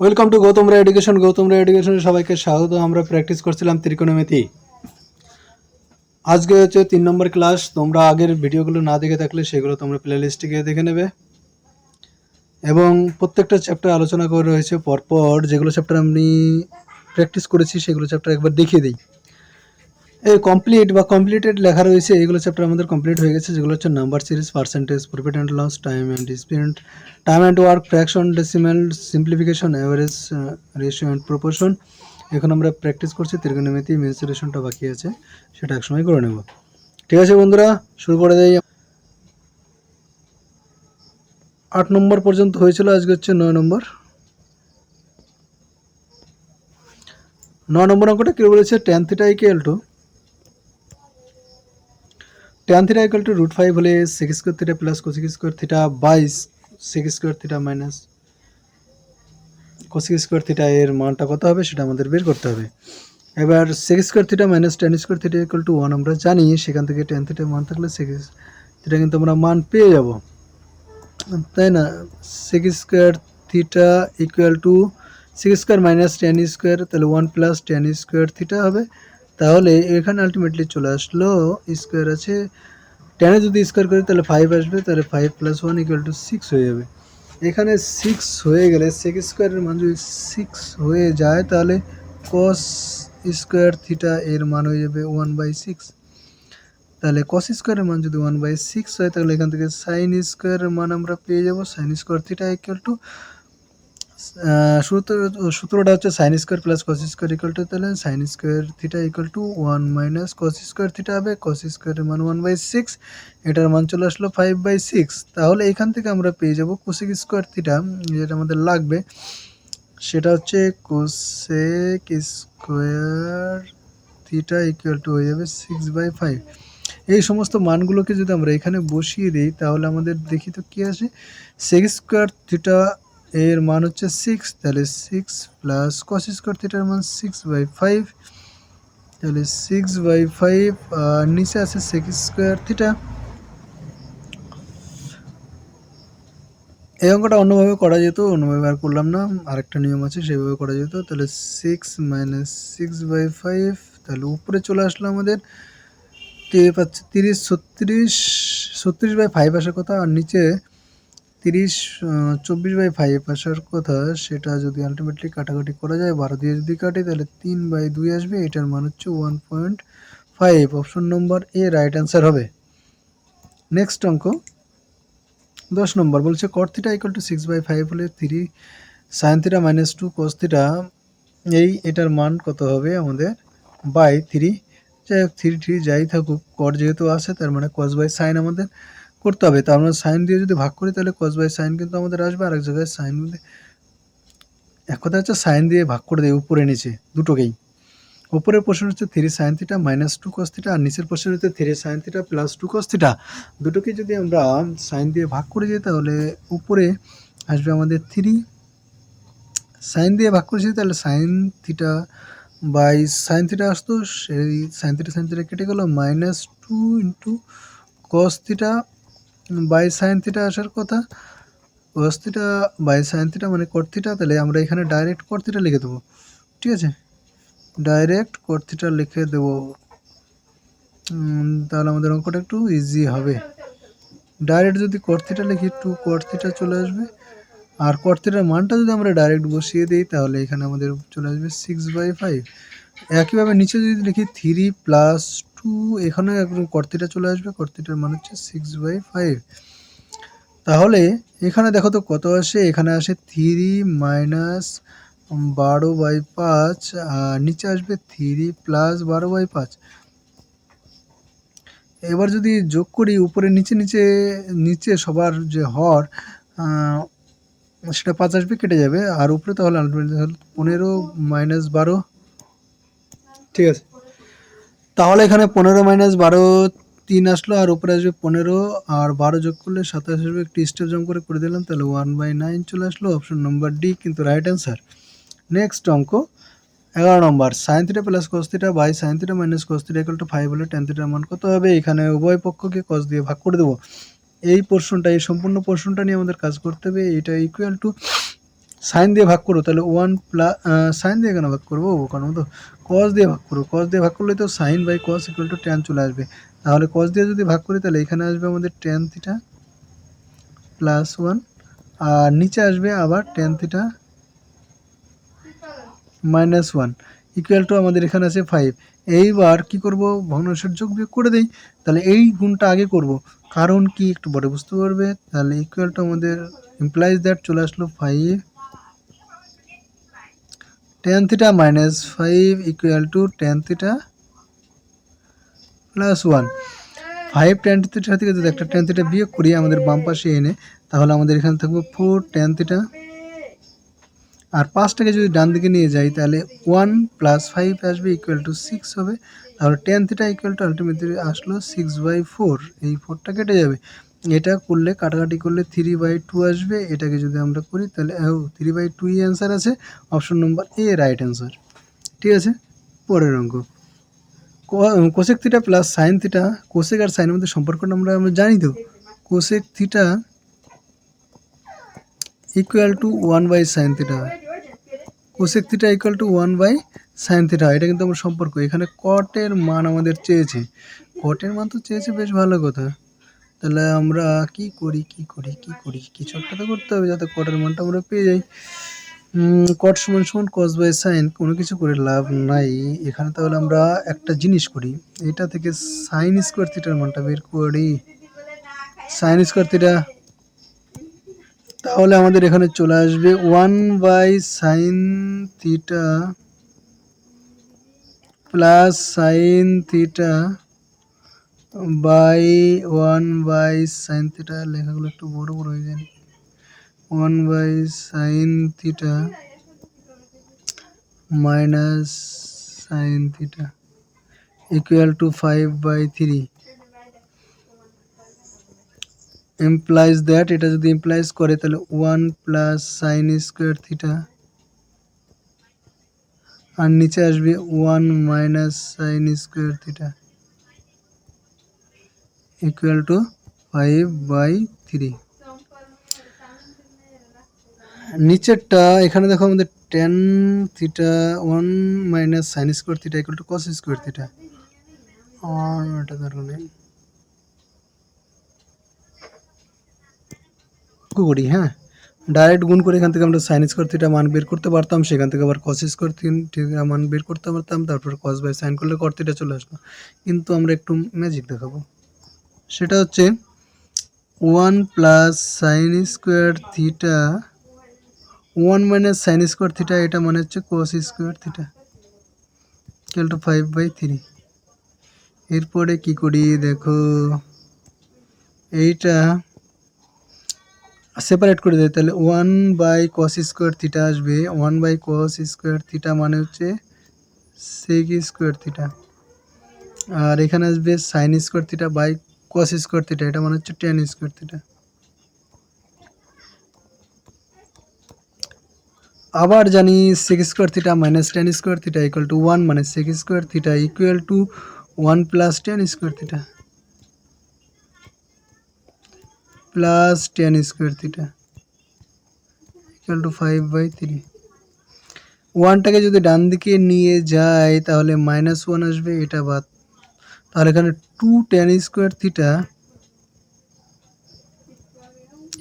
Welcome to Gautam Roy education Gautam Roy এডুকেশনে সবাইকে স্বাগত। আমরা প্র্যাকটিস করছিলাম ত্রিকোণমিতি। আজকে হচ্ছে তিন নম্বর ক্লাস তোমরা আগের ভিডিওগুলো না দেখে থাকলে সেগুলো তোমরা প্লে লিস্টে গিয়ে দেখে নেবে। এবং প্রত্যেকটা চ্যাপ্টার আলোচনা করে রয়েছে। পরপর যেগুলো চ্যাপ্টার আমি প্র্যাকটিস করেছি, সেগুলো চ্যাপ্টার একবার দেখিয়ে দিই। এই কমপ্লিট বা কমপ্লিটেড লেখা রয়েছে, এগুলো চ্যাপ্টার আমাদের কমপ্লিট হয়ে গেছে, যেগুলো হচ্ছে number series percentage profit and loss time and spend time and work fraction decimal simplification average ratio and proportion এখন আমরা প্র্যাকটিস করছি ত্রিকোণমিতি মেন্সুরেশনটা বাকি আছে, সেটা একসময় করে নেব। ঠিক আছে বন্ধুরা, শুরু করে দেই। আট নম্বর পর্যন্ত হয়েছিল, আজকে হচ্ছে নয় নম্বর। নয় নম্বর অঙ্কটা কী বলেছে tan theta equal to tan theta equal to root five হলে sec square theta plus cosec square theta বাইশ sec square theta minus cosec square theta এর মানটা কত হবে সেটা আমাদের বের করতে হবে। এবার sec square theta minus tan square theta equal to one আমরা জানি, সেখান থেকে টেন থিটা মান থাকলে সেক থিটা কিন্তু আমরা মান পেয়ে যাব। তাই না? Sec square theta equal to six square minus tan square তাহলে one plus tan square theta হবে। তাহলে এখানে আলটিমেটলি চলে আসলো স্কোয়ার আছে। টেনে যদি স্কোয়ার করি, তাহলে ফাইভ আসবে, তাহলে five plus one equal to six হয়ে যাবে। এখানে সিক্স হয়ে গেলে সেক স্কোয়ারের মান যদি সিক্স হয়ে যায়, তাহলে কস স্কোয়ার থিটা এর মান হয়ে যাবে ওয়ান বাই সিক্স তাহলে কস স্কোয়ারের মান যদি ওয়ান বাই সিক্স হয়, তাহলে এখান থেকে সাইন স্কোয়ারের মান আমরা পেয়ে যাব। Sine square theta equal to সূত্রটা হচ্ছে sine square plus cos square equal to তাহলে sine square theta equal to one minus cos square theta হবে কস স্কোয়ারের মান ওয়ান বাই সিক্স এটার মান চলে আসলো ফাইভ বাই সিক্স তাহলে এখান থেকে আমরা পেয়ে যাব কোসেক স্কোয়ার থিটা যেটা আমাদের লাগবে, সেটা হচ্ছে cosec square theta equal to হয়ে যাবে সিক্স বাই ফাইভ এই সমস্ত মানগুলোকে যদি আমরা এখানে বসিয়ে দিই, তাহলে আমাদের দেখি তো কী আসে? সেক্স স্কোয়ার থিটা এর মান হচ্ছে সিক্স তাহলে সিক্স প্লাস কস স্কোয়ার থিটার মান সিক্স বাই ফাইভ তাহলে সিক্স বাই ফাইভ আর নিচে আছে সিক্স স্কোয়ার থিটা এই অঙ্কটা অন্যভাবে করা যেত, অন্যভাবে আর করলাম না, আরেকটা নিয়ম আছে, সেইভাবে করা যেত। তাহলে six minus six by five তাহলে উপরে চলে আসলো আমাদের পাচ্ছে তিরিশ, ছত্রিশ ছত্রিশ বাই ফাইভ আসার কথা, আর নিচে তিরিশ চব্বিশ বাই ফাইভ আসার কথা, সেটা যদি আলটিমেটলি কাটাকাটি করা যায়, বারো দিয়ে যদি কাটি, তাহলে তিন বাই দুই আসবে। এটার মান হচ্ছে one point five option number A right answer হবে। নেক্সট অঙ্ক। দশ নম্বর বলছে cot theta equal to six by five হলে three sine theta minus two cos theta এই এটার মান কত হবে আমাদের? বাই থ্রি যাই হোক থ্রি থ্রি যাই থাকুক কট যেহেতু আসে তার মানে কস বাই সাইন আমাদের। করতে হবে। তো আমরা সাইন দিয়ে যদি ভাগ করি, তাহলে কস বাই সাইন কিন্তু আমাদের আসবে। আরেক জায়গায় সাইন এক কথা হচ্ছে সাইন দিয়ে ভাগ করে দেয় উপরে নিচে, দুটোকেই। উপরের পোর্শন হচ্ছে three sine theta minus two cos theta আর নিচের পোর্শন হচ্ছে three sine theta plus two cos theta দুটোকে যদি আমরা সাইন দিয়ে ভাগ করে দিই, তাহলে উপরে আসবে আমাদের থ্রি সাইন দিয়ে ভাগ করেছি তাহলে sine theta by sine theta আসতো। সেই সাইন থিটা সাইন থিটা কেটে গেলো minus two into cos theta by sine theta আসার কথা cos theta by sine theta মানে কট থিটা তাহলে আমরা এখানে ডাইরেক্ট কট থিটা লিখে দেবো। ঠিক আছে? ডাইরেক্ট কট থিটা লিখে দেবো। তাহলে আমাদের অঙ্কটা একটু ইজি হবে। ডাইরেক্ট যদি কট থিটা লিখি টু কট থিটা চলে আসবে। আর কট থিটার মানটা যদি আমরা ডাইরেক্ট বসিয়ে দিই, তাহলে এখানে আমাদের চলে আসবে সিক্স বাই ফাইভ একইভাবে নিচে যদি লিখি থ্রি প্লাস টু এখানে কর্তিটা চলে আসবে। কর্তিটার মান হচ্ছে সিক্স বাই ফাইভ তাহলে এখানে দেখো তো কত আসে? এখানে আসে থ্রি মাইনাস বারো বাই পাঁচ, আর নিচে আসবে থ্রি প্লাস বারো বাই পাঁচ। এবার যদি যোগ করি উপরে নিচে নিচে নিচে সবার যে হর সেটা পাঁচ আসবে, কেটে যাবে। আর উপরে তাহলে পনেরো মাইনাস বারো। ঠিক আছে? তাহলে এখানে পনেরো মাইনাস বারো তিন আসলো, আর উপরে আসবে পনেরো, আর বারো যোগ করলে সাতাশ আসবে। একটি স্টেপ জম করে করে দিলাম, তাহলে ওয়ান বাই নাইন চলে আসলো অপশন নম্বর ডি কিন্তু রাইট অ্যান্সার নেক্সট অঙ্ক, এগারো নম্বর sine theta plus cos by sine theta minus cos theta five হলে টেন থিটার মান কত হবে? এখানে উভয় পক্ষকে কস দিয়ে ভাগ করে দেবো। এই পোর্শনটা এই সম্পূর্ণ পোর্শনটা নিয়ে আমাদের কাজ করতে হবে। এটা ইকুয়াল টু সাইন দিয়ে ভাগ করো তাহলে ওয়ান প্লাস সাইন দিয়ে কেন ভাগ করব? কারণ তো কস দিয়ে ভাগ করো। কস দিয়ে ভাগ করলে তো sine by cos equal to tan চলে আসবে। তাহলে কস দিয়ে যদি ভাগ করি, তাহলে এখানে আসবে আমাদের ট্যান থিটা প্লাস ওয়ান আর নিচে আসবে আবার tan theta minus one equal to আমাদের এখানে আছে ফাইভ এইবার কি করব? ভগ্নাংশের যোগ বিয়োগ করে দেই। তাহলে এই গুণটা আগে করব। কারণ কি? একটু পরে বুঝতে পারবে। তাহলে ইকুয়াল টু আমাদের ইমপ্লাইজ দ্যাট চলে আসলো five tan theta minus five equal to tan theta plus one five tan theta থেকে যদি একটা টেন থিটা বিয়োগ করি আমাদের বাম পাশে এনে, তাহলে আমাদের এখানে থাকবে ফোর টেন থিটা আর পাঁচটাকে যদি ডান দিকে নিয়ে যাই, তাহলে ওয়ান প্লাস ফাইভ আসবে ইকুয়াল টু সিক্স হবে। তাহলে tan theta equal to ultimately আসলো সিক্স বাই ফোর এই ফোরটা কেটে যাবে। এটা করলে, কাটাকাটি করলে থ্রি বাই টু আসবে। এটাকে যদি আমরা করি, তাহলে থ্রি বাই টুই অ্যান্সার আছে। Option number A right answer ঠিক আছে? পরের অঙ্ক। Cosec theta plus sine theta cosec আর সাইনের মধ্যে সম্পর্কটা আমরা আমরা জানি তো? Cosec theta equal to one by sine theta cosec theta equal to one by sine theta এটা কিন্তু আমার সম্পর্ক। এখানে কটের মান আমাদের চেয়েছে। কটের মান তো চেয়েছে, বেশ ভালো কথা। তাহলে আমরা কি করি কি করি কি করি? কিছু একটা তো করতে হবে যাতে কটের মানটা আমরা পেয়ে যাই। কট সমান সমান কস বাই সাইন কোনো কিছু করে লাভ নাই। এখানে তাহলে আমরা একটা জিনিস করি। এটা থেকে সাইন স্কোয়ার থিটার মানটা বের করি। সাইন স্কোয়ার থিটা তাহলে আমাদের এখানে চলে আসবে one by sine theta plus sine theta by one by sine theta, লেখাগুলো একটু বড় বড় হয়ে যায়। One by sine theta minus sine theta equal to five by three. Implies that এটা যদি ইমপ্লাইজ করে, তাহলে one plus sine square theta. আর নিচে আসবে one minus sine square theta. Equal to five by three নিচেরটা, এখানে দেখো আমাদের tan theta one minus sine square theta equal to cos square theta আর এটা করি হ্যাঁ? ডাইরেক্ট গুণ করে এখান থেকে আমরা সাইন স্কোয়ার থিটা মান বের করতে পারতাম, সেখান থেকে আবার কস স্কোয়ার থিটা মান বের করতে পারতাম, তারপর কস বাই সাইন করলে কর থিটা চলে আসলো। কিন্তু আমরা একটু ম্যাজিক দেখাবো। সেটা হচ্ছে one plus sine square theta one minus sine square theta এটা মানে হচ্ছে cos square theta to five by three এরপরে কি করি দেখো, এইটা সেপারেট করে দেয় তাহলে one by cos square theta আসবে one by cos square theta মানে হচ্ছে সেক স্কোয়ার থিটা আর এখানে আসবে sine square theta by cos square theta এটা মানে হচ্ছে টেন স্কোয়ার থিটা আবার জানি sec square theta minus tan square theta equal to one মানে sec square theta equal to one plus tan square theta plus tan square theta equal to five by three ওয়ানটাকে যদি ডান দিকে নিয়ে যায় তাহলে minus one আসবে এটা বাদ তাহলে এখানে two tan square theta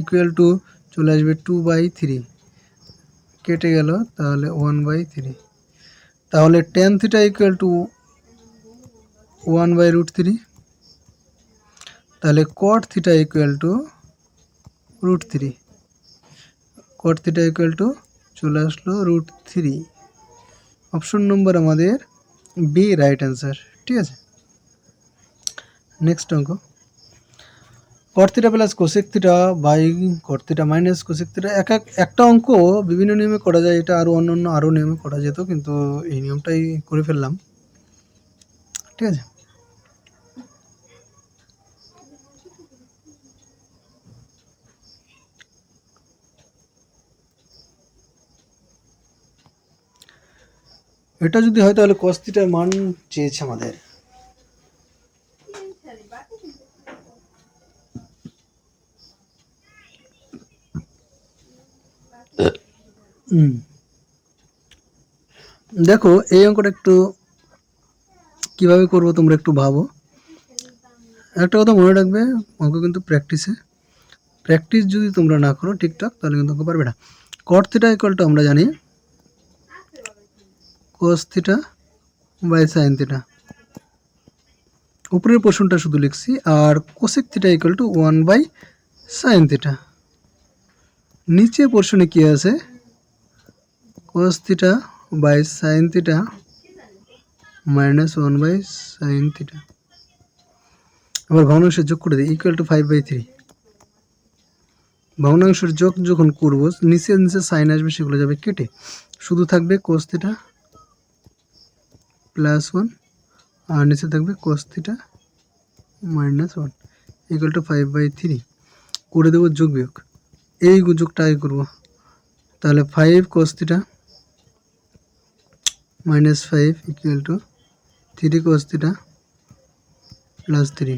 equal to চলে আসবে টু বাই থ্রি কেটে গেল, তাহলে ওয়ান বাই থ্রি তাহলে tan theta equal to one by root three তাহলে cot theta equal to root three cot theta equal to চলে আসলো রুট থ্রি অপশন নম্বর আমাদের বি রাইট অ্যান্সার ঠিক আছে? নেক্সট অঙ্ক। Cot theta plus cosec theta by cot theta minus theta এক এক একটা অঙ্ক বিভিন্ন নিয়মে করা যায়, এটা আরও অন্য অন্য আরও নিয়মে করা যেত, কিন্তু এই নিয়মটাই করে ফেললাম। ঠিক আছে? এটা যদি হয় তাহলে কস্তিটার মান চেয়েছে আমাদের। দেখো, এই অঙ্কটা একটু কীভাবে করব তোমরা একটু ভাবো। একটা কথা মনে রাখবে, অঙ্ক কিন্তু প্র্যাকটিসে প্র্যাকটিস যদি তোমরা না করো ঠিকঠাক তাহলে কিন্তু অঙ্ক পারবে না। কট থিটা ইকুয়াল টু আমরা জানি cos theta by sine theta উপরের পোর্শনটা শুধু লিখছি, আর cosec theta equal to one by sine theta নিচে পোর্শনে কি আছে? Cos theta by sine theta minus one by sine theta আবার ভগ্নাংশের যোগ করে দিই equal to five by three ভগ্নাংশের যোগ যখন করব, নিচে নিচে সাইন আসবে, সেগুলো যাবে কেটে। শুধু থাকবে কোস প্লাস ওয়ান আর নিচে থাকবে cos minus one equal to five by three করে দেবো যোগ বিয়োগ। এই যোগটা আগে করব। তাহলে five cos minus five equal to three cos theta plus three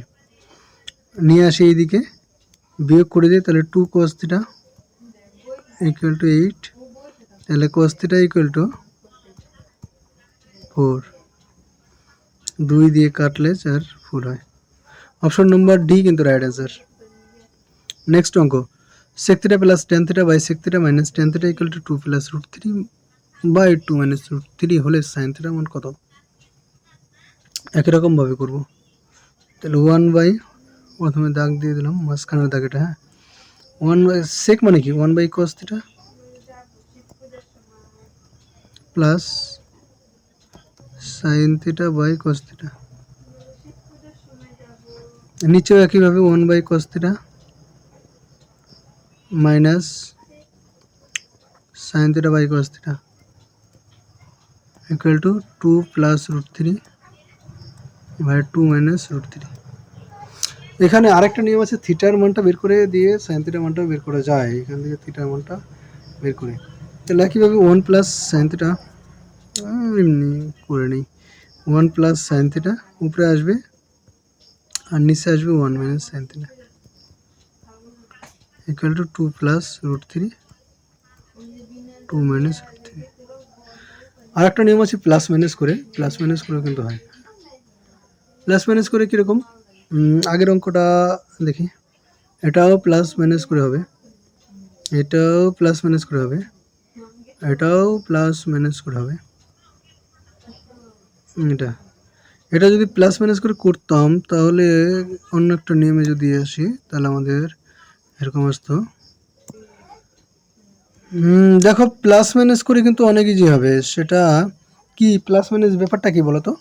নিয়ে আসি এইদিকে। বিয়োগ করে দিই তাহলে two cos theta equal to eight তাহলে cos theta equal to four দুই দিয়ে কাটলে চার ফোর হয়। অপশন নম্বর ডি কিন্তু রাইট অ্যান্সার নেক্সট অঙ্ক। Sec plus tan theta by sec theta minus tan theta equal to two plus root three by two minus root three হলে sine theta মান কত? একই রকমভাবে করব। তাহলে ওয়ান বাই প্রথমে দাগ দিয়ে দিলাম, মাঝখানের দাগ এটা হ্যাঁ? ওয়ান বাই সেক মানে কি? One by cos theta plus sine theta by cos theta নিচেও একইভাবে one by cos theta minus sine theta by cos theta equal to two plus root three by two minus root three এখানে আরেকটা নিয়ম আছে থিটার মানটা বের করে দিয়ে সাইন থিটার মানটা বের করা যায়। এখান থেকে থিটার মানটা বের করে। তাহলে একইভাবে ওয়ান প্লাস সাইন থিটা এমনি করে নিই। ওয়ান প্লাস সাইন থিটা উপরে আসবে আর নিচে আসবে one minus sine theta to two plus root three two minus root আর একটা নিয়ম আছে প্লাস মাইনাস করে। প্লাস মাইনাস করে কিন্তু হয়। প্লাস মাইনাস করে কীরকম? আগের অঙ্কটা দেখি। এটাও প্লাস মাইনাস করে হবে। এটাও প্লাস মাইনাস করে হবে। এটাও প্লাস মাইনাস করে হবে। এটা। এটা যদি প্লাস মাইনাস করে করতাম, তাহলে অন্য একটা নিয়মে যদি আসি, তাহলে আমাদের এরকম আসতো। দেখো প্লাস মাইনাস করে কিন্তু অনেক ইজি হবে। সেটা কি প্লাস মাইনাস ব্যাপারটা কি বলো তো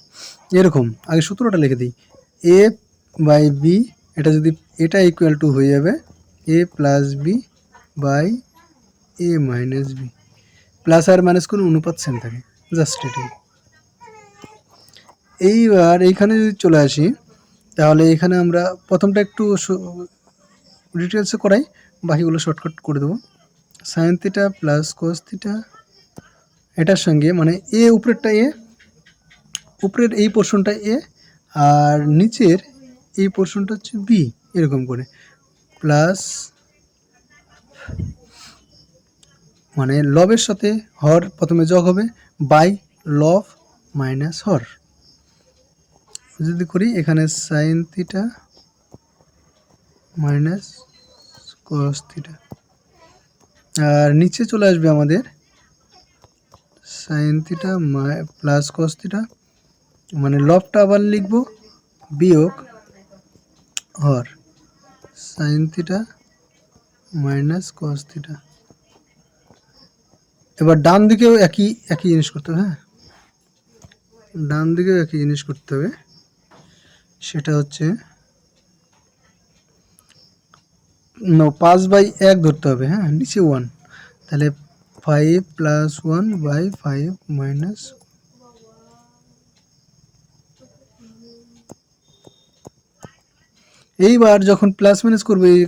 এরকম, আগে সূত্রটা লিখে দিই। এ বাই বি এটা যদি, এটা ইকুয়াল টু হয়ে যাবে A plus B by A minus B plus R minus কোনো অনুপাত সেম থাকে জাস্ট এটাই। এইবার এইখানে যদি চলে আসি, তাহলে এখানে আমরা প্রথমটা একটু ডিটেলসে করাই, বাকিগুলো শর্টকাট করে দেবো। Sine theta plus cos theta এটার সঙ্গে মানে এ উপরেরটা এ উপরের এই পোর্শনটা এ আর নিচের এই পোর্শনটা হচ্ছে বি এরকম করে। প্লাস মানে লবের সাথে হর প্রথমে যোগ হবে বাই লব মাইনাস হর। যদি করি এখানে sine theta minus cos theta আর নিচে চলে আসবে আমাদের sine theta plus cos theta মানে লবটা আবার লিখব বিয়োগ হর sine theta minus cos theta এবার ডান দিকেও একই একই জিনিস করতে হবে হ্যাঁ? ডান দিকেও একই জিনিস করতে হবে, সেটা হচ্ছে নো পাঁচ বাই এক ধরতে হবে হ্যাঁ নিচে ওয়ান তাহলে five plus one by five minus এইবার যখন প্লাস মাইনাস করব, এই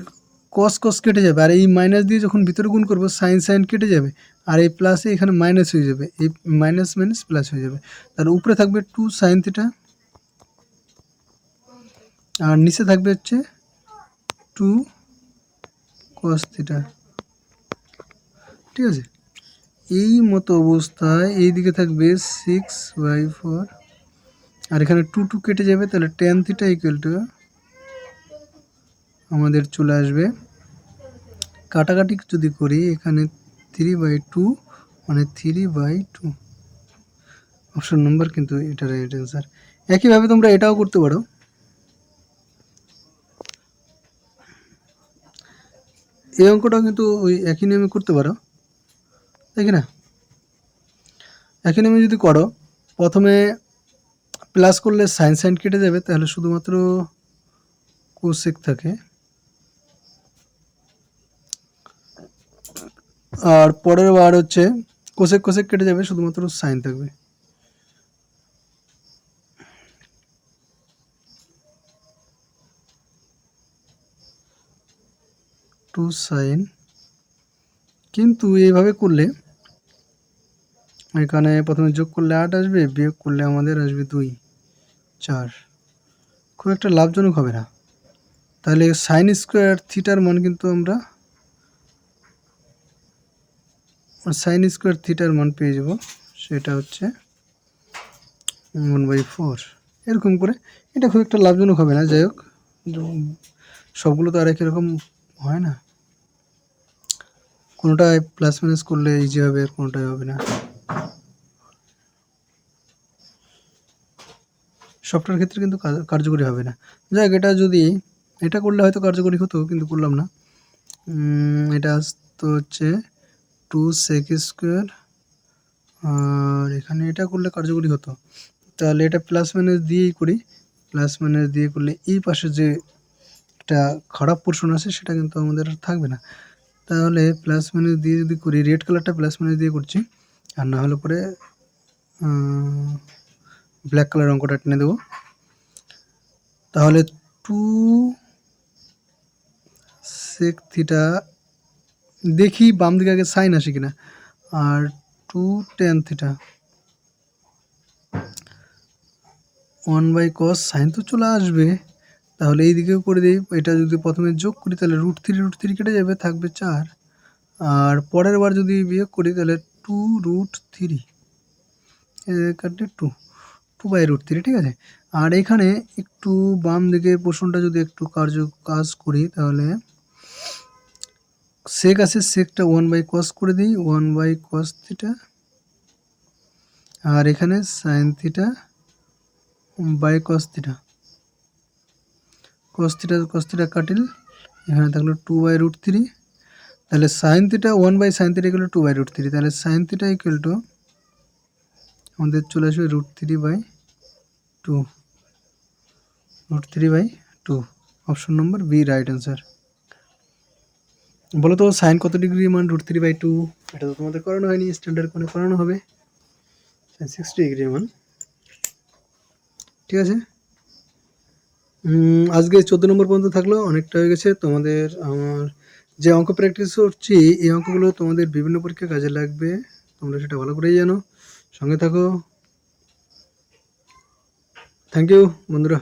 কস কস কেটে যাবে, আর এই মাইনাস দিয়ে যখন ভিতরে গুণ করব সাইন সাইন কেটে যাবে, আর এই প্লাসে এখানে মাইনাস হয়ে যাবে, এই মাইনাস মাইনাস প্লাস হয়ে যাবে। তার উপরে থাকবে টু সাইন থিটা আর নিচে থাকবে হচ্ছে টু কস থিটা ঠিক আছে? এই মতো অবস্থায় এই দিকে থাকবে সিক্স বাই ফোর আর এখানে টু টু কেটে যাবে, তাহলে টেন থিটা ইকুয়াল টু আমাদের চলে আসবে। কাটাকাটি যদি করি, এখানে থ্রি বাই টু মানে three by two option number কিন্তু এটা রাইট অ্যান্সার একইভাবে তোমরা এটাও করতে পারো। এই অঙ্কটাও কিন্তু ওই একই নিয়মে করতে পারো। তাই কি না? একই নিয়মে যদি করো, প্রথমে প্লাস করলে সাইন সাইন কেটে যাবে, তাহলে শুধুমাত্র কোসেক থাকে। আর পরের বার হচ্ছে কোসেক কোসেক কেটে যাবে, শুধুমাত্র সাইন থাকবে। টু সাইন কিন্তু এইভাবে করলে, এখানে প্রথমে যোগ করলে আট আসবে, বিয়োগ করলে আমাদের আসবে দুই, চার। খুব একটা লাভজনক হবে না। তাহলে সাইন স্কোয়ার থিটার মান কিন্তু আমরা সাইন স্কোয়ার থিটার মান পেয়ে যাব, সেটা হচ্ছে ওয়ান বাই ফোর এরকম করে, এটা খুব একটা লাভজনক হবে না, যাই হোক, সবগুলো তো আর একই রকম হয় না। কোনোটায় প্লাস মাইনাস করলে ইজি হবে, আর হবে না। সবটার ক্ষেত্রে কিন্তু কার্যকরী হবে না। যাক, এটা যদি, এটা করলে হয়তো কার্যকরী হতো, কিন্তু করলাম না। এটা তো হচ্ছে টু সেক স্কোয়ার আর এখানে এটা করলে কার্যকরী হতো। তাহলে এটা প্লাস মাইনাস দিয়েই করি। প্লাস মাইনাস দিয়ে করলে এই পাশে যে একটা খারাপ পোর্শন আছে, সেটা কিন্তু আমাদের থাকবে না। তাহলে প্লাস মাইনাস দিয়ে যদি করি রেড কালারটা প্লাস মাইনাস দিয়ে করছি, আর না হলে পরে ব্ল্যাক কালার অঙ্কটা টেনে দেবো। তাহলে টু সেক থিটা দেখি বাম দিকে আগে সাইন আসে কিনা। আর two tan theta one by cos sine তো চলে আসবে। তাহলে এই দিকেও করে দিই। এটা যদি প্রথমে যোগ করি, তাহলে রুট থ্রি রুট থ্রি কেটে যাবে, থাকবে চার। আর পরের বার যদি বিয়োগ করি, তাহলে টু রুট থ্রি কাটলে two two by root three ঠিক আছে? আর এখানে একটু বাম দিকে পোর্শনটা যদি একটু কার্য কাজ করি, তাহলে সেক আছে সেকটা ওয়ান বাই কস করে দিই ওয়ান বাই কস থিটা আর এখানে sine theta by cos theta cos theta কাটিল এখানে থাকল টু বাই রুট থ্রি তাহলে sine theta one by sine theta equal two by root three তাহলে সাইন থিটা ইকুয়াল টু আমাদের চলে আসবে root three by two root three by two option number B right answer বলো তো sign কত degree মান root three by two এটা তো তোমাদের করানো হয়নি স্ট্যান্ডার্ড কোণে করানো হবে। সাইন সিক্সটি ডিগ্রি মান। ঠিক আছে? আজকে চোদ্দ নম্বর পর্যন্ত থাকল, অনেকটা হয়ে গেছে। তোমাদের আমার যে অঙ্ক প্র্যাকটিস করছি, এই অঙ্কগুলো তোমাদের বিভিন্ন পরীক্ষায় কাজে লাগবে। তোমরা সেটা ভালো করেই জানো। সঙ্গে থাকো। থ্যাংক ইউ বন্ধুরা।